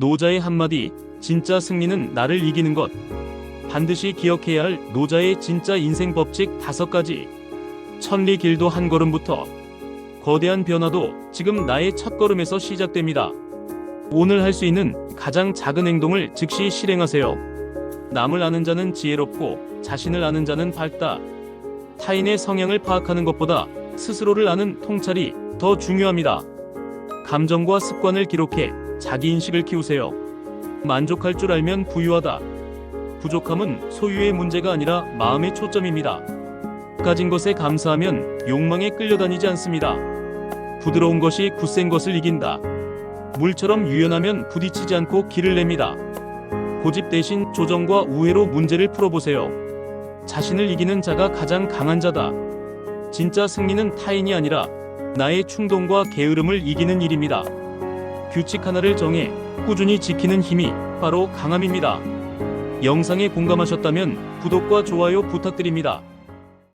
노자의 한마디, 진짜 승리는 나를 이기는 것. 반드시 기억해야 할 노자의 진짜 인생 법칙 다섯 가지. 천리 길도 한 걸음부터. 거대한 변화도 지금 나의 첫 걸음에서 시작됩니다. 오늘 할 수 있는 가장 작은 행동을 즉시 실행하세요. 남을 아는 자는 지혜롭고 자신을 아는 자는 밝다. 타인의 성향을 파악하는 것보다 스스로를 아는 통찰이 더 중요합니다. 감정과 습관을 기록해 자기 인식을 키우세요. 만족할 줄 알면 부유하다. 부족함은 소유의 문제가 아니라 마음의 초점입니다. 가진 것에 감사하면 욕망에 끌려다니지 않습니다. 부드러운 것이 굳센 것을 이긴다. 물처럼 유연하면 부딪히지 않고 길을 냅니다. 고집 대신 조정과 우회로 문제를 풀어보세요. 자신을 이기는 자가 가장 강한 자다. 진짜 승리는 타인이 아니라 나의 충동과 게으름을 이기는 일입니다. 규칙 하나를 정해 꾸준히 지키는 힘이 바로 강함입니다. 영상에 공감하셨다면 구독과 좋아요 부탁드립니다.